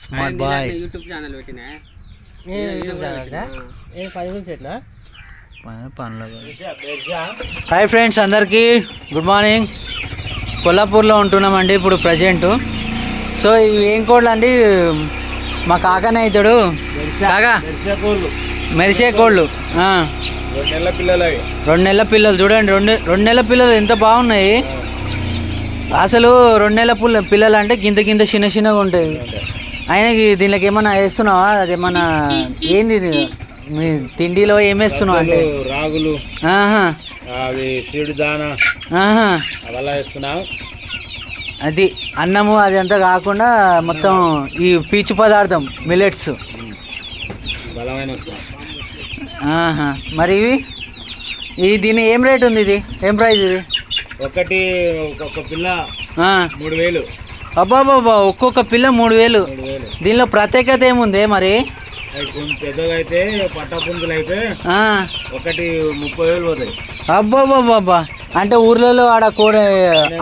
Smart boy YouTube channel పెట్టినా? Hi friends అందరికీ good morning కొల్లాపూర్లో ఉంటున్నామండి ఇప్పుడు ప్రజెంట్ సో ఇవి ఏం కోళ్ళు అండి? మా కాకనే అవుతాడు కాగా మెరిసే కోళ్ళు రెండు నెలల పిల్లలు చూడండి రెండు రెండు నెలల పిల్లలు ఎంత బాగున్నాయి. అసలు రెండు నెలల పుల్ల పిల్లలు అంటే గింత గింత చిన్న చిన్నగా ఉంటాయి. ఆయనకి దీనికి ఏమన్నా వేస్తున్నావా? అది ఏమన్నా ఏంది? మీ తిండిలో ఏం వేస్తున్నావు అంటే? రాగులు అవి సీడు దానా అది అన్నము అది అంతా కాకుండా మొత్తం ఈ పీచు పదార్థం మిలెట్స్ బలమైన మరి ఇవి? ఈ దీని ఏం రేట్ ఉంది ఇది? ఏం ప్రైస్ ఇది? ఒకటి ఒక్కొక్క పిల్ల మూడు వేలు. అబ్బాబాబా ఒక్కొక్క పిల్ల మూడు వేలు. దీనిలో ప్రత్యేకత ఏముంది మరి? పెద్దగా అయితే పట్ట పుంజులు అయితే ఒకటి ముప్పై వేలు పోతాయి. అబ్బాబాబాబా అంటే ఊర్లలో ఆడ కోడి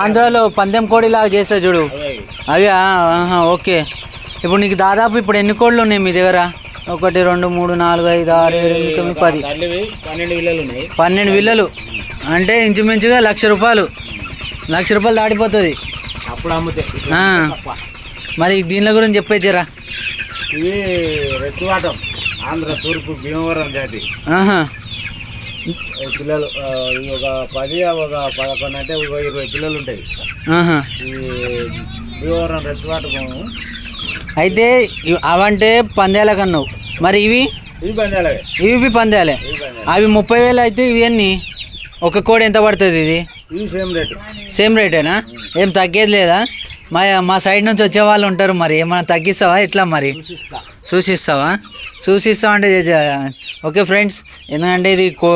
ఆంధ్రాలో పందెం కోడి లాగా చేస్తా చూడు అవే ఓకే. ఇప్పుడు నీకు దాదాపు ఇప్పుడు ఎన్ని కోళ్ళు ఉన్నాయి మీ దగ్గర? ఒకటి రెండు మూడు నాలుగు ఐదు ఆరు ఏడు ఎనిమిది తొమ్మిది పది. పన్నెండు విల్లలు ఉన్నాయి. పన్నెండు విల్లలు. అంటే ఇంచుమించుగా లక్ష రూపాయలు. లక్ష రూపాయలు దాటిపోతుంది. అప్పుడు అమ్ముతాయి ఆ. మరి దీనిల గురించి చెప్పేచ్చారా ఇవి రెత్తువాటం ఆంధ్ర తూర్పు భీమవరం జాతి. పిల్లలు ఒక పది ఒక పదకొండు అంటే ఒక ఇరవై పిల్లలు ఉంటాయి. ఈ భీమవరం రెత్తువాటం అయితే ఇవ్- అవంటే పందేల కన్నావు. మరి ఇవి? ఇవి పందేలే. అవి ముప్పై వేలు అయితే ఇవి అన్ని ఒక కోడి ఎంత పడుతుంది ఇది? Same rate. సేమ్ రేటేనా? ఏం తగ్గేది లేదా? మా మా సైడ్ నుంచి వచ్చే వాళ్ళు ఉంటారు మరి. ఏమైనా తగ్గిస్తావా? ఎట్లా మరి? సూచిస్తావా? సూచిస్తావా అంటే ఓకే ఫ్రెండ్స్ ఎందుకంటే ఇది కో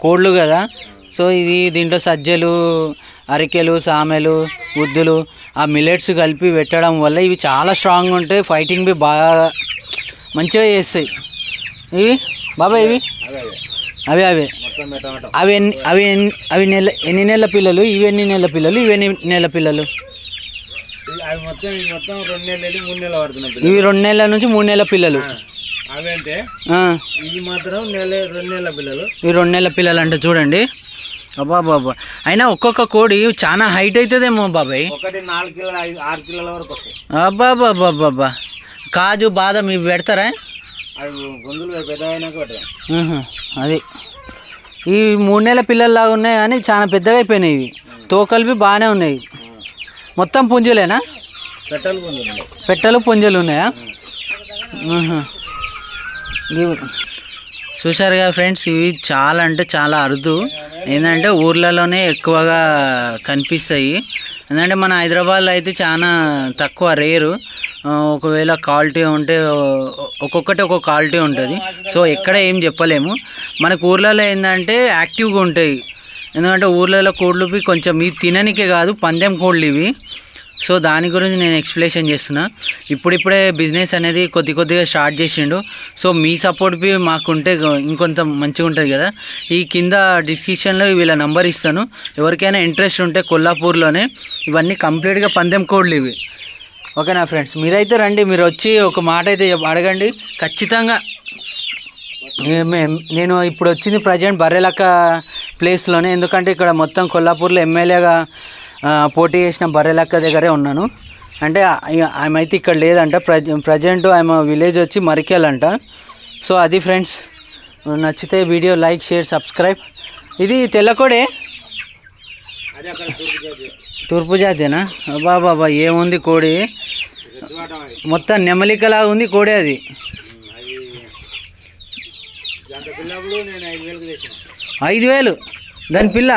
కోళ్ళు కదా. సో ఇది దీంట్లో సజ్జలు అరికెలు సామెలు ఉద్దులు ఆ మిలెట్స్ కలిపి పెట్టడం వల్ల ఇవి చాలా స్ట్రాంగ్ ఉంటాయి. ఫైటింగ్ బి బాగా మంచిగా చేస్తాయి. ఇవి? బాబా ఇవి? అవే అవే. అవే ఎన్ని అవి ఎన్ని అవి నెల ఎన్ని నెలల పిల్లలు? ఇవి ఎన్ని నెలల పిల్లలు? ఇవి ఎన్ని నెలల పిల్లలు? ఇవి- రెండు నెలలు నుంచి మూడు నెలల పిల్లలు. ఆ, అవి అంటే ఆ, ఇవి మాత్రం నెల రెండు నెలల పిల్లలు. ఇవి రెండు నెలల పిల్లలు అంటే చూడండి. అబ్బా బాబా అయినా ఒక్కొక్క కోడి చాలా హైట్ అవుతుందేమో బాబాయ్. ఒకటి నాలుగు కిలోల ఐదు ఆరు కిలోల వరకు వస్తాయి. అబ్బా బాబా బాబా కాజు బాదం ఇవి పెడతారా? అవి గొంతులు పెద్ద అది. ఈ మూడు నెలల పిల్లల్లాగా ఉన్నాయి కానీ చాలా పెద్దగా అయిపోయినాయి ఇవి. తోకలిపి బాగానే ఉన్నాయి. మొత్తం పుంజులేనా? పెట్టలు పెట్టెలు పుంజలు ఉన్నాయా? చూసారుగా ఫ్రెండ్స్ ఇవి చాలా అంటే చాలా అరుదు. ఏంటంటే ఊర్లలోనే ఎక్కువగా కనిపిస్తాయి. ఎందుకంటే మన హైదరాబాద్లో అయితే చాలా తక్కువ రేరు. ఒకవేళ క్వాలిటీ ఉంటే ఒక్కొక్కటి ఒక్కొక్క క్వాలిటీ ఉంటుంది. సో ఎక్కడ ఏం చెప్పలేము. మనకు ఊర్లలో ఏంటంటే యాక్టివ్గా ఉంటాయి. ఎందుకంటే ఊర్లలో కోళ్ళు కొంచెం ఇవి తిననికే కాదు పందెం కోళ్ళు ఇవి. సో దాని గురించి నేను ఎక్స్ప్లెనేషన్ చేస్తున్నా. ఇప్పుడిప్పుడే బిజినెస్ అనేది కొద్ది కొద్దిగా స్టార్ట్ చేసిండు. సో మీ సపోర్ట్ బి మాకుంటే ఇంకొంత మంచిగా ఉంటుంది కదా. ఈ కింద డిస్క్రిప్షన్లో వీళ్ళ నంబర్ ఇస్తాను. ఎవరికైనా ఇంట్రెస్ట్ ఉంటే కొల్లాపూర్లోనే. ఇవన్నీ కంప్లీట్గా పందెం కోడ్లు ఇవి. ఓకేనా ఫ్రెండ్స్? మీరైతే రండి మీరు వచ్చి ఒక మాట అయితే అడగండి. ఖచ్చితంగా నేను ఇప్పుడు వచ్చింది ప్రజెంట్ బర్రెలక్క ప్లేస్లోనే ఎందుకంటే ఇక్కడ మొత్తం కొల్లాపూర్లో ఎమ్మెల్యేగా పోటీ చేసిన బర్రెలక్క దగ్గరే ఉన్నాను. అంటే ఆమె అయితే ఇక్కడ లేదంట. ప్రజ ప్రజెంట్ ఆమె విలేజ్ వచ్చి మరికేలంట. సో అది ఫ్రెండ్స్ నచ్చితే వీడియో లైక్ షేర్ సబ్స్క్రైబ్. ఇది తెల్లకోడే? తూర్పు జాతి తూర్పు జాతేనా? అబ్బా బాబా ఏముంది కోడి? మొత్తం నెమలికలా ఉంది కోడి అది. ఐదు వేలు? దాని పిల్ల?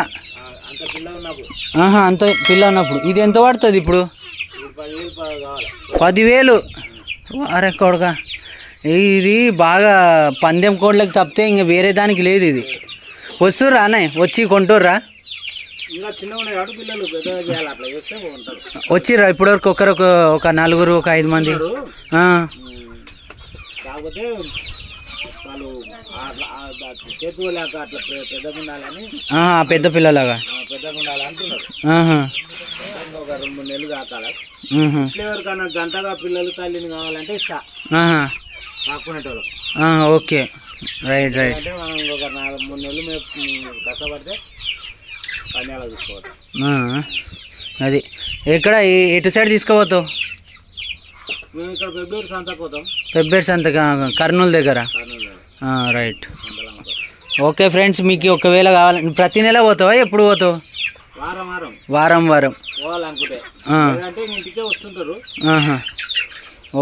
ఆహా అంత పిల్ల ఉన్నప్పుడు ఇది ఎంత పడుతుంది ఇప్పుడు పదివేలు అరే కొడుక ఇది బాగా పందెం కోడ్లకు తప్పితే ఇంక వేరే దానికి లేదు ఇది వస్తుర్రా అనే వచ్చి కొంటుర్రా వచ్చిర్రా ఇప్పటివరకు ఒకరు ఒక నలుగురు ఒక ఐదు మంది కాకపోతే పెద్ద పిల్లలాగా పెద్దగా ఉండాలి అంటున్నారు ఒక రెండు మూడు నెలలు కాకాలి గంటగా పిల్లలు తల్లిని కావాలంటే ఇస్తా. కాకునేటోళ్ళు. ఓకే. Right right. అంటే మనం ఇంకొక నాలుగు మూడు నెలలు మేము కష్టపడితే అది. ఎక్కడ? ఎటు సైడ్ తీసుకోపోతావు? మేము ఇక్కడ ఫిబ్రవరి సంతకు పోతాం. పెబ్బేర్ సంత కర్నూలు దగ్గర? రైట్. ఓకే ఫ్రెండ్స్ మీకు ఒకవేళ కావాలి ప్రతి నెల పోతావా? ఎప్పుడు పోతావు? వారం వారం.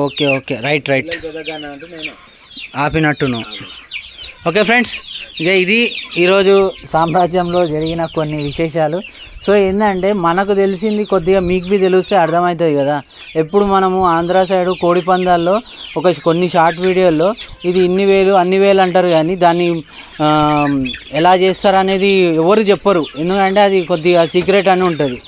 Okay okay. Right right. పిల్లలు పెద్దగా అంటే నేనే. ఆపినట్టు నువ్వు ఓకే ఫ్రెండ్స్ ఇక ఇది ఈరోజు సామ్రాజ్యంలో జరిగిన కొన్ని విశేషాలు. సో ఏంటంటే మనకు తెలిసింది కొద్దిగా మీకు బి తెలిస్తే అర్థమవుతుంది కదా. ఎప్పుడు మనము ఆంధ్ర సైడ్ కోడి పందాల్లో ఒక కొన్ని షార్ట్ వీడియోల్లో ఇది ఇన్ని వేలు అన్ని వేలు అంటారు కానీ దాన్ని ఎలా చేస్తారు అనేది ఎవరు చెప్పరు. ఎందుకంటే అది కొద్దిగా సీక్రెట్ అని ఉంటుంది.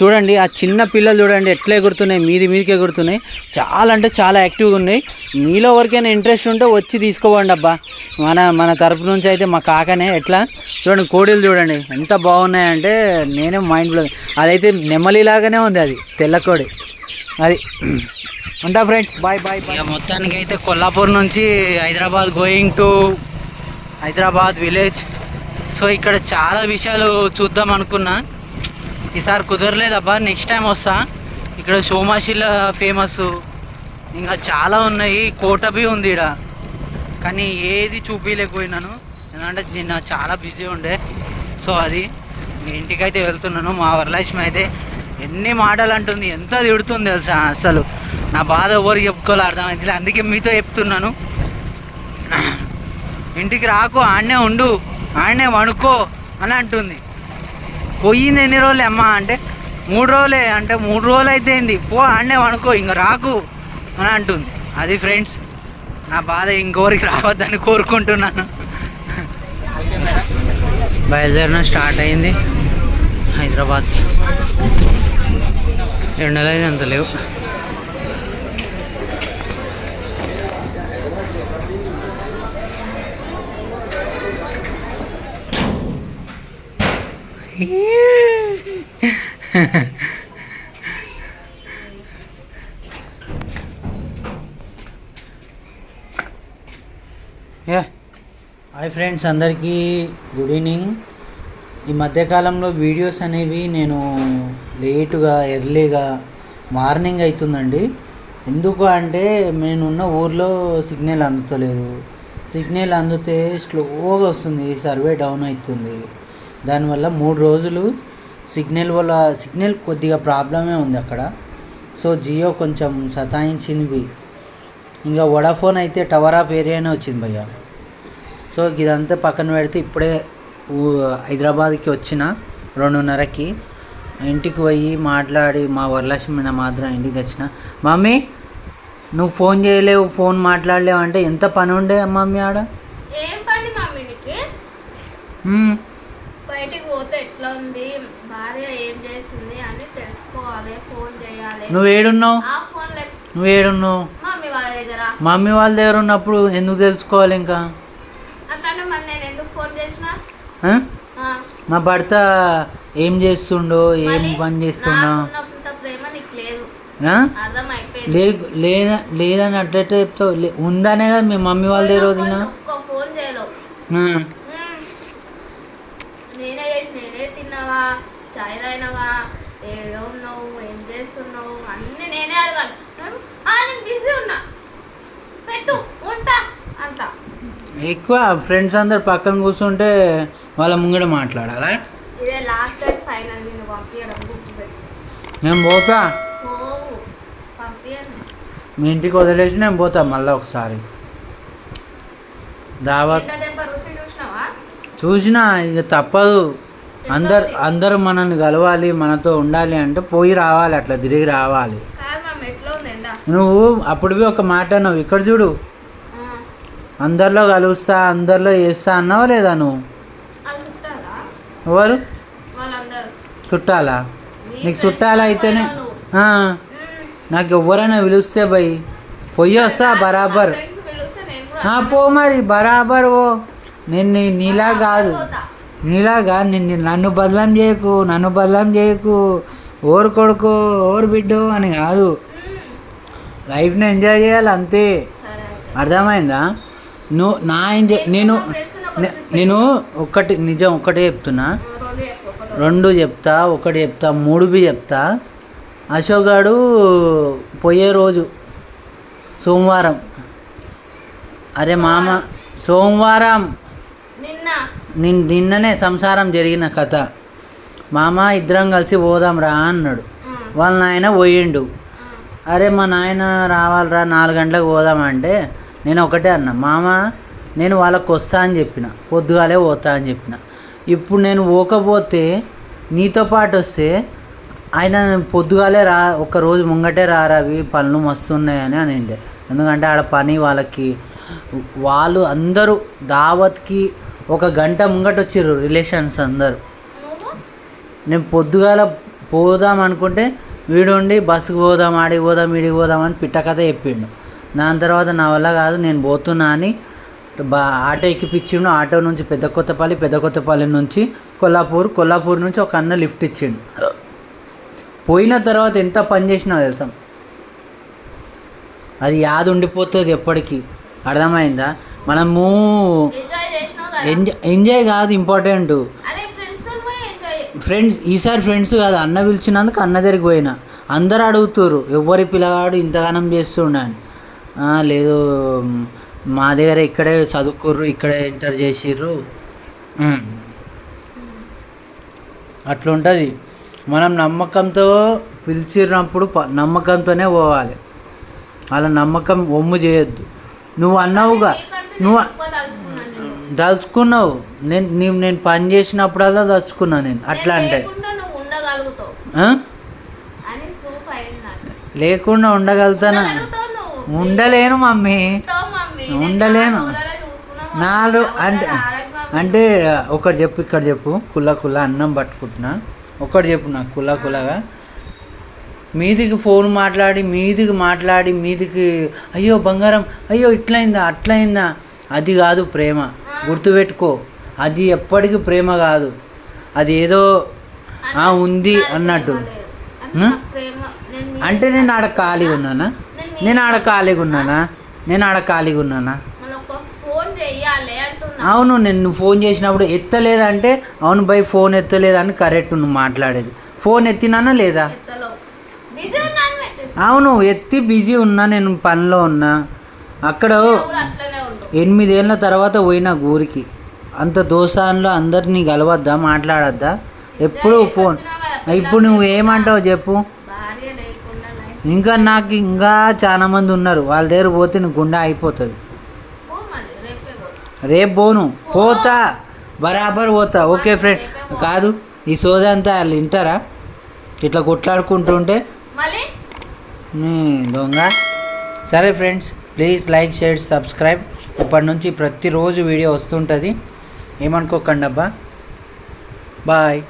చూడండి ఆ చిన్న పిల్లలు చూడండి ఎట్లా ఎగురుతున్నాయి మీది మీదికి ఎగురుతున్నాయి. చాలా అంటే చాలా యాక్టివ్గా ఉన్నాయి. మీలో ఎవరికైనా ఇంట్రెస్ట్ ఉంటే వచ్చి తీసుకోవండి అబ్బా. మన మన తరపు నుంచి అయితే మా కాకనే ఎట్లా? చూడండి కోడీలు చూడండి ఎంత బాగున్నాయంటే నేనే మైండ్ బ్లో అదైతే నెమ్మలిలాగానే ఉంది అది తెల్ల కోడి. అది ఉంటా ఫ్రెండ్స్ బాయ్ బాయ్ ఇక మొత్తానికి అయితే కొల్లాపూర్ నుంచి Hyderabad going to Hyderabad village so ఇక్కడ చాలా విషయాలు చూద్దాం అనుకున్నా. ఈసారి కుదరలేదబ్బా నెక్స్ట్ టైం వస్తా. ఇక్కడ సోమాశిల ఫేమస్ ఇంకా చాలా ఉన్నాయి కోట బి ఉంది ఇక్కడ కానీ ఏది చూపించలేకపోయినాను ఎందుకంటే నిన్న చాలా బిజీ ఉండే. సో అది ఇంక ఇంటికైతే వెళ్తున్నాను మా వరలక్ష్మి అయితే ఎన్ని మాటలు అంటుంది ఎంత తిడుతుంది తెలుసా అసలు. నా బాధ ఎవరికి చెప్పుకోవాలి అర్థమైంది. అందుకే మీతో చెప్తున్నాను. ఇంటికి రాకు ఆడనే ఉండు ఆడనే వణుకో అని అంటుంది. పోయింది ఎన్ని రోజులు అమ్మా అంటే మూడు రోజులే అంటే మూడు రోజులు అయితే ఏంది? పో ఆడనే అనుకో ఇంక రాకు అని అంటుంది. అది ఫ్రెండ్స్ నా బాధ ఇంకోరికి రావద్దని కోరుకుంటున్నాను. బయలుదేరిన స్టార్ట్ అయింది. హైదరాబాద్కి. ఎండలు అయితే అంత లేవు. హాయ్ ఫ్రెండ్స్ అందరికీ గుడ్ ఈవినింగ్ ఈ మధ్యకాలంలో వీడియోస్ అనేవి నేను లేటుగా ఎర్లీగా మార్నింగ్ అవుతుందండి ఎందుకు అంటే నేనున్న ఊర్లో సిగ్నల్ అందుతలేదు. సిగ్నల్ అందితే స్లోగా వస్తుంది సర్వే డౌన్ అవుతుంది. దానివల్ల మూడు రోజులు సిగ్నల్ వల్ల సిగ్నల్ కొద్దిగా ప్రాబ్లమే ఉంది అక్కడ. సో జియో కొంచెం సతాయించింది ఇంకా వడాఫోన్ అయితే టవర్ ఆఫ్ ఏరియానే వచ్చింది భయ్య. సో ఇదంతా పక్కన పెడితే ఇప్పుడే హైదరాబాద్కి వచ్చిన రెండున్నరకి. ఇంటికి పోయి మాట్లాడి మా వరలక్ష్మి నా మాత్రం ఇంటికి తెచ్చిన మమ్మీ నువ్వు ఫోన్ చేయలేవు ఫోన్ మాట్లాడలేవు అంటే ఎంత పని ఉండే మమ్మీ ఆడ? ఏం పని మమ్మీ నీకు మ్మ్. బయటికి పోతే ఎట్లా ఉంది? భార్య ఏం చేస్తుంది అని తెలుసుకోవాలి ఫోన్ చేయాలి. నువ్వు ఏడున్నావు? నువ్వు ఏడున్నావు? మమ్మీ వాళ్ళ దగ్గర. మమ్మీ వాళ్ళ దగ్గర ఉన్నప్పుడు ఎందుకు తెలుసుకోవాలి ఇంకా? అట్లాంటే మళ్ళీ నేను ఎందుకు ఫోన్ చేసిన? మా భర్త ఏం చేస్తుండో ఏం పని నీకు లేదు. లేదని అట్లయితే చెప్తావు. ఉందనే కదా మీ మమ్మీ వాళ్ళ దగ్గర వదిలినా ఒక్క ఫోన్ చేయలేవు ఆ. మ్మ్. నేనే చేసి నేనే తిన్నావా తాగినావా ఏడో ఉన్నావు ఏం చేస్తున్నావు అన్నీ నేనే అడగాలి. నేను బిజీ ఉన్నా. పెట్టు ఉంటా అంట. ఎక్కువ ఫ్రెండ్స్ అందరు పక్కన కూర్చుంటే వాళ్ళ ముంగడ మాట్లాడాలా? ఇదే లాస్ట్ అండ్ ఫైనల్ నేను పంపించడం నేను పోతా? మీ ఇంటికి వదిలేసి నేను పోతా మళ్ళీ ఒకసారి. చూసినావా? చూసినా ఇక తప్పదు. అందరు అందరూ మనల్ని కలవాలి మనతో ఉండాలి అంటే పోయి రావాలి అట్లా తిరిగి రావాలి. నువ్వు అప్పుడువి ఒక మాట అన్నావు ఇక్కడ చూడు. అందరిలో కలుస్తా అందరిలో చేస్తా అన్నావా లేదా నువ్వు? ఎవరు? చుట్టాలా? నీకు చుట్టాలు అయితేనే. నాకు ఎవరైనా పిలిస్తే భయ్ పొయ్యి వస్తా బరాబర్. పో మరి బరాబర్ ఓ. నేను నీలా కాదు. నీలాగా నిన్ను నన్ను బదలం చేయకు నన్ను బదలం చేయకు ఓరు కొడుకు ఓరు బిడ్డు అని కాదు. లైఫ్ని ఎంజాయ్ చేయాలి అంతే. అర్థమైందా? నువ్వు నా ఎంజాయ్ నేను నేను ఒక్కటి నిజం ఒక్కటే చెప్తున్నా. రెండు చెప్తా ఒకటి చెప్తా మూడు బి చెప్తా. అశోక్ గాడు పోయే రోజు సోమవారం. అరే మామ సోమవారం. నిన్న. నిన్ నిన్ననే సంసారం జరిగిన కథ. మామ ఇద్దరం కలిసి పోదాం రా అన్నాడు. వాళ్ళ నాయన పోయిండు. అరే మా నాయన రావాలిరా నాలుగు గంటలకు పోదామంటే నేను ఒకటే అన్నా. మామ నేను వాళ్ళకి వస్తా అని చెప్పిన. పొద్దుగాలే పోతా అని చెప్పిన. ఇప్పుడు నేను పోకపోతే నీతో పాటు వస్తే ఆయన పొద్దుగాలే రా ఒక రోజు ముంగటే రారా అవి పనులు మస్తు ఉన్నాయని అని అండే ఎందుకంటే ఆడ పని వాళ్ళకి వాళ్ళు అందరూ దావత్కి ఒక గంట ముంగట వచ్చిర్రు రిలేషన్స్ అందరూ. నేను పొద్దుగాల పోదాం అనుకుంటే వీడుండి బస్సుకు పోదాం ఆడికి పోదాం ఈడికి పోదాం అని పిట్ట కథ చెప్పిండు. దాని తర్వాత నా వల్ల కాదు నేను పోతున్నా అని బా ఆటో ఎక్కిపించిండు. ఆటో నుంచి పెద్ద కొత్తపల్లి పెద్ద కొత్తపల్లి నుంచి కొల్లాపూర్ కొల్లాపూర్ నుంచి ఒక అన్న లిఫ్ట్ ఇచ్చిండు. పోయిన తర్వాత ఎంత పని చేసినా తెలుసా? అది యాదు ఉండిపోతుంది ఎప్పటికీ. అర్థమైందా? మనము ఎంజాయ్ ఎంజాయ్ కాదు ఇంపార్టెంట్ ఫ్రెండ్స్ ఈసారి ఫ్రెండ్స్ కాదు అన్న పిలిచినందుకు అన్న దగ్గరికి పోయినా. అందరు అడుగుతుర్రు ఎవరి పిల్లగాడు ఇంతగానం చేస్తుండని "ఆ, లేదు మ్, దగ్గర ఇక్కడే చదువుకుర్రు ఇక్కడే ఇంటర్ చేసిర్రు. అట్లుంటుంది. మనం నమ్మకంతో పిలిచినప్పుడు నమ్మకంతోనే పోవాలి. అలా నమ్మకం ఒమ్ము చేయొద్దు. నువ్వు అన్నావుగా నువ్వు నేను. దలుచుకున్నావు నేను నీవు నేను పని చేసినప్పుడల్లా దలుచుకున్నా నేను అట్లా నేను అంటే. లేకుండా ఉండగలుగుతానా? ఉండలేను మమ్మీ. నేను ఉండలేను. చాలా దూరాలే చూసుకున్నా మమ్మీ. నాలో నా అంటే. అంటే ఒకటి చెప్పు ఇక్కడ చెప్పు. కుల్ల కుల్ల అన్నం పట్టుకుంటున్నా. ఒకటి చెప్పు నాకు కుల్ల కుల్లగా. మీదికి ఫోన్ మాట్లాడి మీదికి మాట్లాడి మీదికి అయ్యో బంగారం అయ్యో ఇట్లయిందా అట్లయిందా? అది కాదు ప్రేమ. గుర్తుపెట్టుకో అది ఎప్పటికీ ప్రేమ కాదు. అది ఏదో ఆ, ఉంది అన్నట్టు. అంటే నేను ఆడ ఖాళీగా ఉన్నానా? నేను ఆడ ఖాళీగా ఉన్నానా? నేను ఆడ ఖాళీగా ఉన్నానా? అవును నేను ఫోన్ చేసినప్పుడు ఎత్తలేదంటే అవును బై ఫోన్ ఎత్తలేదని కరెక్ట్ నువ్వు మాట్లాడేది. ఫోన్ ఎత్తినానా లేదా? అవును ఎత్తి బిజీ ఉన్నా నేను పనిలో ఉన్నా. అక్కడ ఎనిమిదేళ్ళ తర్వాత పోయినా ఊరికి. అంత దోసాన్లో అందరినీ కలవద్దా మాట్లాడద్దా? ఎప్పుడు ఫోన్. ఇప్పుడు నువ్వు ఏమంటావు చెప్పు. ఇంకా నాకు ఇంకా చాలా మంది ఉన్నారు. వాళ్ళ దగ్గర పోతే నీ గుండె అయిపోతుంది రేపే పోను. పోతా. బరాబర్ పోతా. Okay friend. కాదు ఈ సోదా అంతా వాళ్ళు వింటారా? ఇట్లా కొట్లాడుకుంటుంటే? దొంగ. సరే friends please like share subscribe. ఇప్పటి నుంచి ప్రతిరోజు వీడియో వస్తుంటుంది. ఏమనుకోకండి అబ్బా బాయ్.